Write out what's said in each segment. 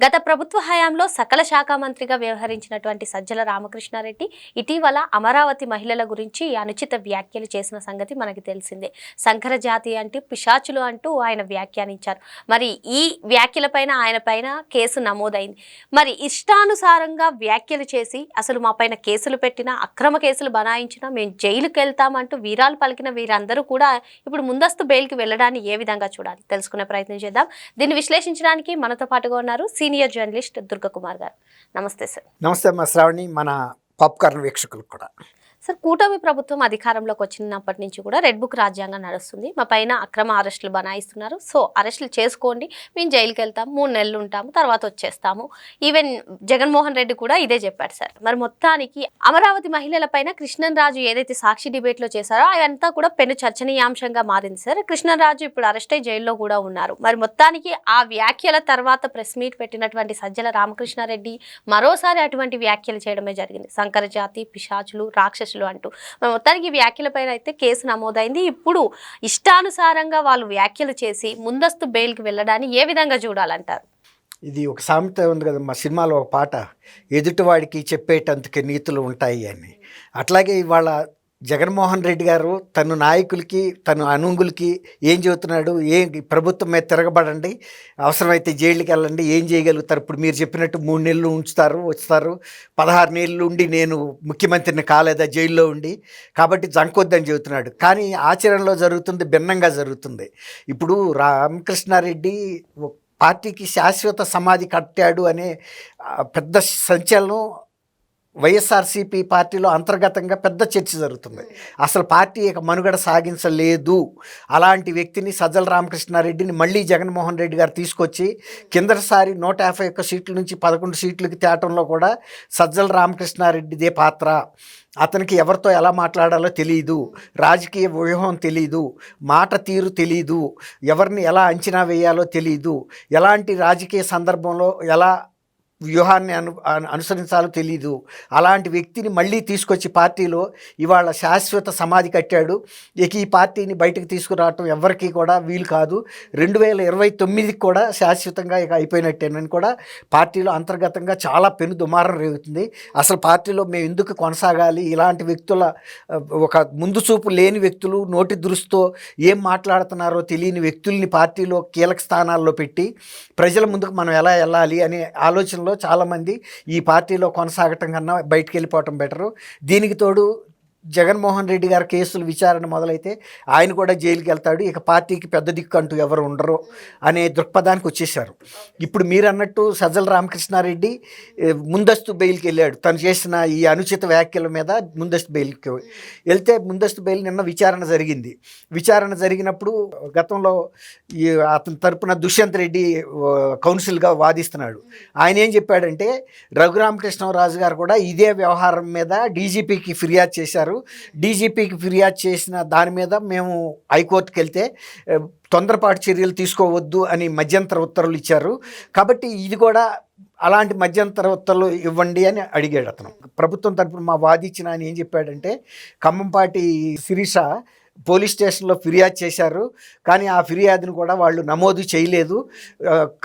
గత ప్రభుత్వ హయాంలో సకల శాఖ మంత్రిగా వ్యవహరించినటువంటి సజ్జల రామకృష్ణారెడ్డి ఇటీవల అమరావతి మహిళల గురించి అనుచిత వ్యాఖ్యలు చేసిన సంగతి మనకి తెలిసిందే. సంకర జాతి అంటూ పిశాచులు అంటూ ఆయన వ్యాఖ్యానించారు. మరి ఈ వ్యాఖ్యలపైన ఆయన పైన కేసు నమోదైంది. మరి ఇష్టానుసారంగా వ్యాఖ్యలు చేసి అసలు మా పైన కేసులు పెట్టినా అక్రమ కేసులు బనాయించినా మేము జైలుకి వెళ్తామంటూ వీరాలు పలికిన వీరందరూ కూడా ఇప్పుడు ముందస్తు బెయిల్కి వెళ్ళడాన్ని ఏ విధంగా చూడాలి? తెలుసుకునే ప్రయత్నం చేద్దాం. దీన్ని విశ్లేషించడానికి మనతో పాటుగా ఉన్నారు సీనియర్ జర్నలిస్ట్ దుర్గకుమార్ గారు. నమస్తే సార్. నమస్తే మా శ్రావణి మన పాప్కార్న్ వీక్షకులకు కూడా. సార్ కూటమి ప్రభుత్వం అధికారంలోకి వచ్చినప్పటి నుంచి కూడా రెడ్ బుక్ రాజ్యాంగం నడుస్తుంది. మా పైన అక్రమ అరెస్టులు బనాయిస్తున్నారు. సో అరెస్టులు చేసుకోండి. మేము జైలుకి వెళ్తాము. మూడు నెలలు ఉంటాము. తర్వాత వచ్చేస్తాము. ఈవెన్ జగన్మోహన్ రెడ్డి కూడా ఇదే చెప్పాడు సార్. మరి మొత్తానికి అమరావతి మహిళలపైన కృష్ణరాజు ఏదైతే సాక్షి డిబేట్లో చేశారో అదంతా కూడా పెను చర్చనీయాంశంగా మారింది సార్. కృష్ణరాజు ఇప్పుడు అరెస్ట్ అయ్యి జైల్లో కూడా ఉన్నారు. మరి మొత్తానికి ఆ వ్యాఖ్యల తర్వాత ప్రెస్ మీట్ పెట్టినటువంటి సజ్జల రామకృష్ణారెడ్డి మరోసారి అటువంటి వ్యాఖ్యలు చేయడమే జరిగింది. శంకర జాతి పిశాచులు రాక్షసులు అంటూ. మొత్తానికి వ్యాఖ్యలపైన అయితే కేసు నమోదైంది. ఇప్పుడు ఇష్టానుసారంగా వాళ్ళు వ్యాఖ్యలు చేసి ముందస్తు బెయిల్కి వెళ్ళడాన్ని ఏ విధంగా చూడాలంటారు? ఇది ఒక సామెత ఉంది కదా మా సినిమాలో ఒక పాట ఎదుటివాడికి చెప్పేటందుకే నీతులు ఉంటాయి అని. అట్లాగే ఇవాళ జగన్మోహన్ రెడ్డి గారు తను నాయకులకి తను అనుంగులకి ఏం చెబుతున్నాడు? ఏం ప్రభుత్వం మీద తిరగబడండి. అవసరమైతే జైలుకి వెళ్ళండి. ఏం చేయగలుగుతారు? ఇప్పుడు మీరు చెప్పినట్టు మూడు నెలలు ఉంచుతారు వస్తారు పదహారు నెలలు ఉండి నేను ముఖ్యమంత్రిని కాలేదా? జైల్లో ఉండి. కాబట్టి జంకొద్దని చెబుతున్నాడు. కానీ ఆచరణలో జరుగుతుంది భిన్నంగా జరుగుతుంది. ఇప్పుడు రామకృష్ణారెడ్డి పార్టీకి శాశ్వత సమాధి కట్టాడు అనే పెద్ద సంచలనం వైఎస్ఆర్సీపీ పార్టీలో అంతర్గతంగా పెద్ద చర్చ జరుగుతుంది. అసలు పార్టీ ఇక మనుగడ సాగించలేదు. అలాంటి వ్యక్తిని సజ్జల రామకృష్ణారెడ్డిని మళ్ళీ జగన్మోహన్ రెడ్డి గారు తీసుకొచ్చి కిందటిసారి నూట యాభై ఒక్క సీట్ల నుంచి పదకొండు సీట్లకి తేటంలో కూడా సజ్జల రామకృష్ణారెడ్డిదే పాత్ర. అతనికి ఎవరితో ఎలా మాట్లాడాలో తెలియదు రాజకీయ వ్యూహం తెలియదు మాట తీరు తెలియదు ఎవరిని ఎలా అంచనా వేయాలో తెలియదు ఎలాంటి రాజకీయ సందర్భంలో ఎలా వ్యూహాన్ని అను అనుసరించాలో తెలియదు అలాంటి వ్యక్తిని మళ్ళీ తీసుకొచ్చి పార్టీలో ఇవాళ శాశ్వత సమాధి కట్టాడు. ఇక ఈ పార్టీని బయటకు తీసుకురావటం ఎవరికీ కూడా వీలు కాదు. రెండు వేల ఇరవై తొమ్మిదికి కూడా శాశ్వతంగా ఇక అయిపోయినట్టేనని కూడా పార్టీలో అంతర్గతంగా చాలా పెను దుమారం రేగుతుంది. అసలు పార్టీలో మేము ఎందుకు కొనసాగాలి? ఇలాంటి వ్యక్తుల ఒక ముందు చూపు లేని వ్యక్తులు నోటి దురుస్తో ఏం మాట్లాడుతున్నారో తెలియని వ్యక్తుల్ని పార్టీలో కీలక స్థానాల్లో పెట్టి ప్రజల ముందుకు మనం ఎలా వెళ్ళాలి అనే ఆలోచన ఆలోచనలో చాలామంది ఈ పార్టీలో కొనసాగటం కన్నా బయటికి వెళ్ళిపోవటం బెటరు. దీనికి తోడు జగన్మోహన్ రెడ్డి గారి కేసులు విచారణ మొదలైతే ఆయన కూడా జైలుకి వెళ్తాడు. ఇక పార్టీకి పెద్ద దిక్కు అంటూ ఎవరు ఉండరు అనే దృక్పథానికి వచ్చేసారు ఇప్పుడు మీరు అన్నట్టు సజ్జల రామకృష్ణారెడ్డి ముందస్తు బెయిల్కి వెళ్ళాడు. తను చేసిన ఈ అనుచిత వ్యాఖ్యల మీద ముందస్తు బెయిల్కి వెళ్తే ముందస్తు బెయిల్ నిన్న విచారణ జరిగింది. విచారణ జరిగినప్పుడు గతంలో ఈ అతని తరపున దుష్యంత్ రెడ్డి కౌన్సిల్గా వాదిస్తున్నాడు. ఆయన ఏం చెప్పాడంటే రఘురామకృష్ణరాజు గారు కూడా ఇదే వ్యవహారం మీద డీజీపీకి ఫిర్యాదు చేశారు. డీజీపీకి ఫిర్యాదు చేసిన దాని మీద మేము హైకోర్టుకి వెళ్తే తొందరపాటు చర్యలు తీసుకోవద్దు అని మధ్యంతర ఉత్తర్వులు ఇచ్చారు. కాబట్టి ఇది కూడా అలాంటి మధ్యంతర ఉత్తర్వులు ఇవ్వండి అని అడిగాడు అతను. ప్రభుత్వం తరపున మా వాదిచ్చిన ఆయన ఏం చెప్పాడంటే ఖమ్మంపాటి శిరీష పోలీస్ స్టేషన్లో ఫిర్యాదు చేశారు. కానీ ఆ ఫిర్యాదును కూడా వాళ్ళు నమోదు చేయలేదు.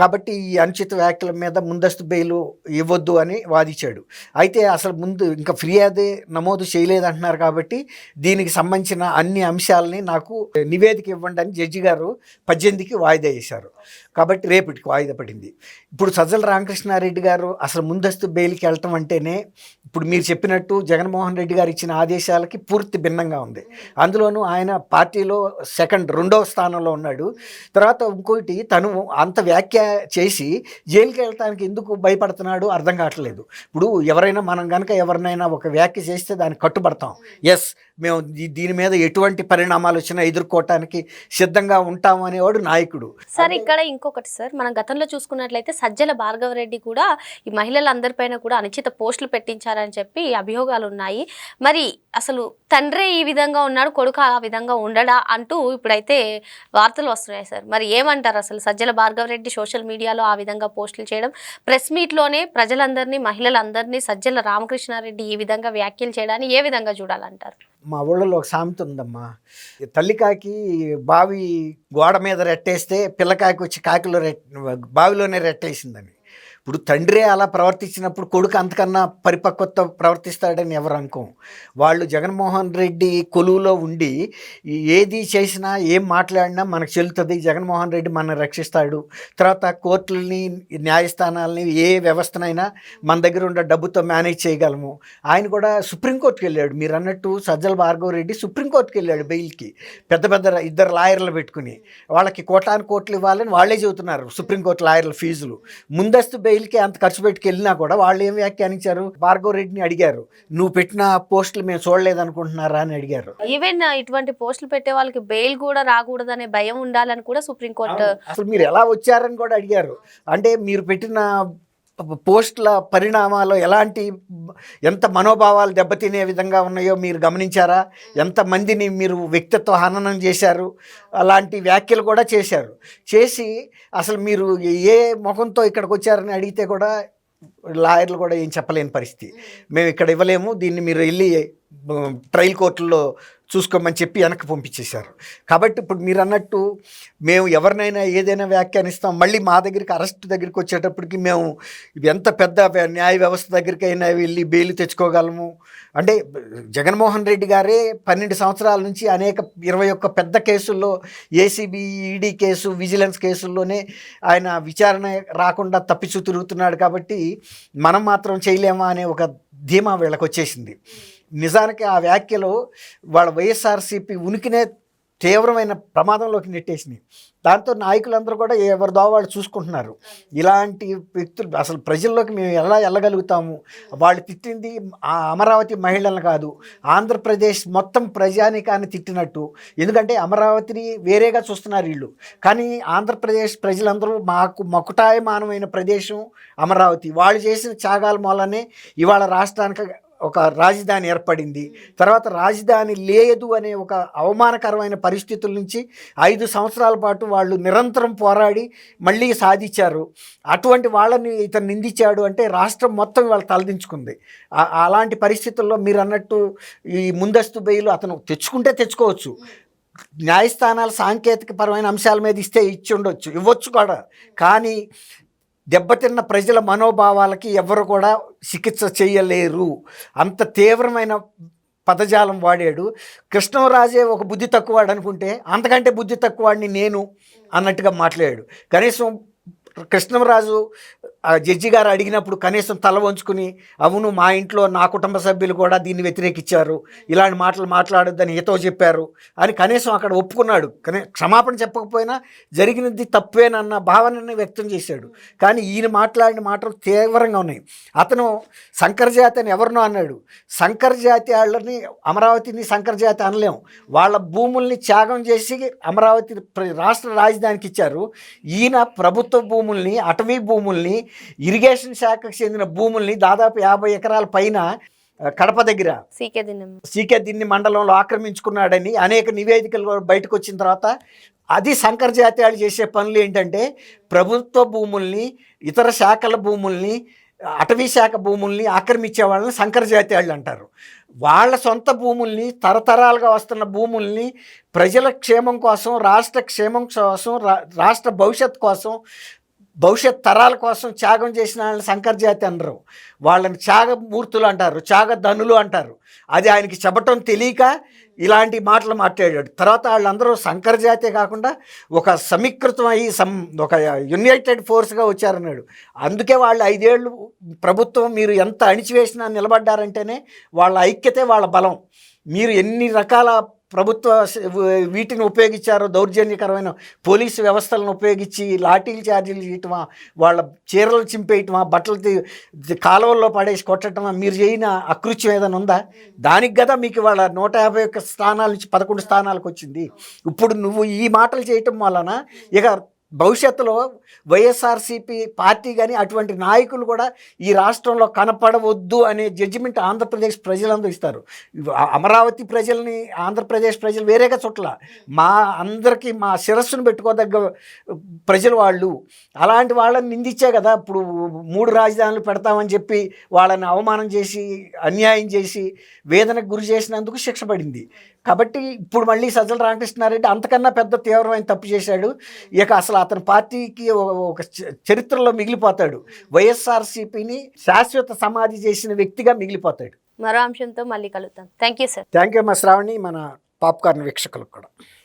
కాబట్టి ఈ అనుచిత వ్యాఖ్యల మీద ముందస్తు బెయిల్ ఇవ్వద్దు అని వాదించాడు. అయితే అసలు ముందు ఇంకా ఫిర్యాదే నమోదు చేయలేదు అంటున్నారు కాబట్టి దీనికి సంబంధించిన అన్ని అంశాలని నాకు నివేదిక ఇవ్వండి అని జడ్జి గారు పద్దెనిమిదికి వాయిదా వేశారు. కాబట్టి రేపటికి వాయిదా పడింది. ఇప్పుడు సజ్జల రామకృష్ణారెడ్డి గారు అసలు ముందస్తు బెయిల్కి వెళ్ళటం అంటేనే ఇప్పుడు మీరు చెప్పినట్టు జగన్మోహన్ రెడ్డి గారు ఇచ్చిన ఆదేశాలకి పూర్తి భిన్నంగా ఉంది. అందులోనూ ఆయన పార్టీలో సెకండ్ రెండవ స్థానంలో ఉన్నాడు. తర్వాత ఇంకోటి తను అంత వ్యాఖ్య చేసి జైలుకి వెళ్ళటానికి ఎందుకు భయపడుతున్నాడు అర్థం కావట్లేదు. ఇప్పుడు ఎవరైనా మనం కనుక ఎవరినైనా ఒక వ్యాఖ్య చేస్తే దానికి కట్టుబడతాం. ఎస్ మేము దీని మీద ఎటువంటి పరిణామాలు వచ్చినా ఎదుర్కోవటానికి సిద్ధంగా ఉంటాం అనేవాడు నాయకుడు. సార్ ఇక్కడ ఇంకొకటి సార్ మనం గతంలో చూసుకున్నట్లయితే సజ్జల భార్గవ రెడ్డి కూడా ఈ మహిళలందరిపైన కూడా అనుచిత పోస్టులు పెట్టించారని చెప్పి అభియోగాలు ఉన్నాయి. మరి అసలు తండ్రే ఈ విధంగా ఉన్నాడు కొడుకు ఆ విధంగా ఉండడా అంటూ ఇప్పుడైతే వార్తలు వస్తున్నాయి సార్. మరి ఏమంటారు అసలు సజ్జల భార్గవ రెడ్డి సోషల్ మీడియాలో ఆ విధంగా పోస్టులు చేయడం? ప్రెస్ మీట్లోనే ప్రజలందరినీ మహిళలందరినీ సజ్జల రామకృష్ణారెడ్డి ఈ విధంగా వ్యాఖ్యలు చేయడాన్ని ఏ విధంగా చూడాలంటారు? మా ఊళ్ళలో ఒక సామెత ఉందమ్మా. తల్లికాకి బావి గోడ మీద రెట్టేస్తే పిల్లకాకి వచ్చి కాకిలో రెట్ బావిలోనే రెట్టేసిందని. ఇప్పుడు తండ్రే అలా ప్రవర్తించినప్పుడు కొడుకు అంతకన్నా పరిపక్వత ప్రవర్తిస్తాడని ఎవరు అనుకోం. వాళ్ళు జగన్మోహన్ రెడ్డి కొలువులో ఉండి ఏది చేసినా ఏం మాట్లాడినా మనకు చెల్లుతుంది. జగన్మోహన్ రెడ్డి మనం రక్షిస్తాడు. తర్వాత కోర్టులని న్యాయస్థానాలని ఏ వ్యవస్థనైనా మన దగ్గర ఉన్న డబ్బుతో మేనేజ్ చేయగలము. ఆయన కూడా సుప్రీంకోర్టుకి వెళ్ళాడు. మీరు అన్నట్టు సజ్జల భార్గవ రెడ్డి సుప్రీంకోర్టుకి వెళ్ళాడు బెయిల్కి. పెద్ద పెద్ద ఇద్దరు లాయర్లు పెట్టుకుని. వాళ్ళకి కోటాను కోట్లు ఇవ్వాలని వాళ్ళే చెబుతున్నారు సుప్రీంకోర్టు లాయర్ల ఫీజులు. ముందస్తు బెయిల్కి అంత ఖర్చు పెట్టుకు వెళ్ళినా కూడా వాళ్ళు ఏం వ్యాఖ్యానించారు? భార్గవ రెడ్డిని అడిగారు. నువ్వు పెట్టిన పోస్టులు మేము చూడలేదనుకుంటున్నారా? అని అడిగారు. ఈవెన్ ఇటువంటి పోస్టులు పెట్టే వాళ్ళకి బెయిల్ కూడా రాకూడదనే భయం ఉండాలని కూడా సుప్రీంకోర్టు అసలు మీరు ఎలా వచ్చారని కూడా అడిగారు. అంటే మీరు పెట్టిన పోస్టుల పరిణామాలు ఎలాంటి ఎంత మనోభావాలు దెబ్బతినే విధంగా ఉన్నాయో మీరు గమనించారా? ఎంతమందిని మీరు వ్యక్తిత్వ హననం చేశారు? అలాంటి వ్యాఖ్యలు కూడా చేశారు. చేసి అసలు మీరు ఏ ముఖంతో ఇక్కడికి వచ్చారని అడిగితే కూడా లాయర్లు కూడా ఏం చెప్పలేని పరిస్థితి. మేము. ఇక్కడ ఇవ్వలేము దీన్ని మీరు వెళ్ళి ట్రయల్ కోర్టుల్లో చూసుకోమని చెప్పి వెనక్కి పంపించేశారు. కాబట్టి ఇప్పుడు మీరు అన్నట్టు మేము ఎవరినైనా ఏదైనా వ్యాఖ్యానిస్తాం మళ్ళీ మా దగ్గరికి అరెస్ట్ దగ్గరికి వచ్చేటప్పటికి మేము ఎంత పెద్ద న్యాయ వ్యవస్థ దగ్గరికి అయినా వెళ్ళి బెయిల్ తెచ్చుకోగలము. అంటే జగన్మోహన్ రెడ్డి గారే పన్నెండు సంవత్సరాల నుంచి అనేక ఇరవై ఒక్క పెద్ద కేసుల్లో ఏసీబీ ఈడీ కేసు విజిలెన్స్ కేసుల్లోనే ఆయన విచారణ రాకుండా తప్పిచూ తిరుగుతున్నాడు కాబట్టి మనం మాత్రం చేయలేమా అనే ఒక ధీమా వీళ్ళకి వచ్చేసింది నిజానికి ఆ వ్యాఖ్యలో వాళ్ళ వైఎస్ఆర్సీపీ ఉనికినే తీవ్రమైన ప్రమాదంలోకి నెట్టేసినాయి. దాంతో నాయకులందరూ కూడా ఎవరి దోవాళ్ళు చూసుకుంటున్నారు. ఇలాంటి వ్యక్తులు అసలు ప్రజల్లోకి మేము ఎలా వెళ్ళగలుగుతాము? వాళ్ళు తిట్టింది ఆ అమరావతి మహిళలను కాదు ఆంధ్రప్రదేశ్ మొత్తం ప్రజానికాన్ని తిట్టినట్టు. ఎందుకంటే అమరావతిని వేరేగా చూస్తున్నారు వీళ్ళు. కానీ ఆంధ్రప్రదేశ్ ప్రజలందరూ మాకు మకుటాయమానమైన ప్రదేశం అమరావతి. వాళ్ళు చేసిన త్యాగాల మూలనే ఇవాళ రాష్ట్రానికి ఒక రాజధాని ఏర్పడింది. తర్వాత రాజధాని లేదు అనే ఒక అవమానకరమైన పరిస్థితుల నుంచి ఐదు సంవత్సరాల పాటు వాళ్ళు నిరంతరం పోరాడి మళ్ళీ సాధించారు. అటువంటి వాళ్ళని ఇతను నిందించాడు అంటే రాష్ట్రం మొత్తం వాళ్ళు తలదించుకుంది. అలాంటి పరిస్థితుల్లో మీరు అన్నట్టు ఈ ముందస్తు బెయిల్ అతను తెచ్చుకుంటే తెచ్చుకోవచ్చు. న్యాయస్థానాలు సాంకేతిక పరమైన అంశాల మీద ఇస్తే ఇచ్చి ఉండొచ్చు ఇవ్వచ్చు కూడా. కానీ దెబ్బతిన్న ప్రజల మనోభావాలకి ఎవరు కూడా చికిత్స చేయలేరు. అంత తీవ్రమైన పదజాలం వాడాడు. కృష్ణరాజే ఒక బుద్ధి తక్కువాడు అనుకుంటే అంతకంటే బుద్ధి తక్కువాడిని నేను అన్నట్టుగా మాట్లాడాడు. కనీసం కృష్ణరాజు ఆ జడ్జి గారు అడిగినప్పుడు కనీసం తల వంచుకుని అవును మా ఇంట్లో నా కుటుంబ సభ్యులు కూడా దీన్ని వ్యతిరేకించారు ఇలాంటి మాటలు మాట్లాడొద్దని ఈతో చెప్పారు అని కనీసం అక్కడ ఒప్పుకున్నాడు. కానీ క్షమాపణ చెప్పకపోయినా జరిగినది తప్పేనన్న భావనని వ్యక్తం చేశాడు. కానీ ఈయన మాట్లాడిన మాటలు తీవ్రంగా ఉన్నాయి. అతను శంకరజాతి అని ఎవరినో అన్నాడు. శంకరజాతి వాళ్ళని అమరావతిని శంకరజాతి అనలేం. వాళ్ళ భూముల్ని త్యాగం చేసి అమరావతి రాష్ట్ర రాజధానికి ఇచ్చారు. ఈయన ప్రభుత్వ భూమి భూముల్ని అటవీ భూముల్ని ఇరిగేషన్ శాఖకు చెందిన భూముల్ని దాదాపు యాభై ఎకరాల పైన కడప దగ్గర సీకే దినం సీకే దిన్ని మండలంలో ఆక్రమించుకున్నాడని అనేక నివేదికలు బయటకు వచ్చిన తర్వాత అది శంకర్ జాతీయాలు చేసే పనులు ఏంటంటే ప్రభుత్వ భూముల్ని ఇతర శాఖల భూముల్ని అటవీ శాఖ భూముల్ని ఆక్రమించే వాళ్ళని శంకర అంటారు. వాళ్ళ సొంత భూముల్ని తరతరాలుగా వస్తున్న భూముల్ని ప్రజల క్షేమం కోసం రాష్ట్ర క్షేమం కోసం రాష్ట్ర భవిష్యత్ కోసం భవిష్యత్ తరాల కోసం త్యాగం చేసిన వాళ్ళని శంకర్జాతి అనరు. వాళ్ళని త్యాగమూర్తులు అంటారు త్యాగధనులు అంటారు. అది ఆయనకి చెప్పటం తెలియక ఇలాంటి మాటలు మాట్లాడాడు. తర్వాత వాళ్ళందరూ శంకర్ కాకుండా ఒక సమీకృతం అయ్యి సం ఒక యునైటెడ్ ఫోర్స్గా వచ్చారన్నాడు. అందుకే వాళ్ళు ఐదేళ్ళు ప్రభుత్వం మీరు ఎంత అణిచివేసినా నిలబడ్డారంటేనే వాళ్ళ ఐక్యతే వాళ్ళ బలం. మీరు ఎన్ని రకాల ప్రభుత్వ వీటిని ఉపయోగించారో దౌర్జన్యకరమైన పోలీసు వ్యవస్థలను ఉపయోగించి లాఠీలు ఛార్జీలు చేయటమా వాళ్ళ చీరలు చింపేయటమా బట్టలు కాలువల్లో పడేసి కొట్టటమా మీరు చేయన అకృత్యం ఏదైనా ఉందా? దానికి కదా మీకు వాళ్ళ నూట యాభై ఒక్క స్థానాల నుంచి పదకొండు స్థానాలకు వచ్చింది. ఇప్పుడు నువ్వు ఈ మాటలు చేయటం వలన ఇక భవిష్యత్తులో వైఎస్ఆర్సీపీ పార్టీ కానీ అటువంటి నాయకులు కూడా ఈ రాష్ట్రంలో కనపడవద్దు అనే జడ్జిమెంట్ ఆంధ్రప్రదేశ్ ప్రజలందరూ ఇస్తారు. అమరావతి ప్రజల్ని ఆంధ్రప్రదేశ్ ప్రజలు వేరేగా చుట్ల. మా అందరికీ మా శిరస్సును పెట్టుకోదగ్గ ప్రజలు వాళ్ళు. అలాంటి వాళ్ళని నిందించే కదా ఇప్పుడు మూడు రాజధానులు పెడతామని చెప్పి వాళ్ళని అవమానం చేసి అన్యాయం చేసి వేదనకు గురి చేసినందుకు శిక్ష పడింది. కాబట్టి ఇప్పుడు మళ్ళీ సజ్జల రామకృష్ణారెడ్డి అంతకన్నా పెద్ద తీవ్రమైన తప్పు చేశాడు. ఇక అసలు అతని పార్టీకి ఒక- చరిత్రలో మిగిలిపోతాడు. వైఎస్ఆర్సీపీని శాశ్వత సమాధి చేసిన వ్యక్తిగా మిగిలిపోతాడు. మరో అంశంతో మళ్ళీ కలుద్దాం. Thank you sir thank you మా శ్రావణి మన పాప్కార్న్ వీక్షకులకు కూడా.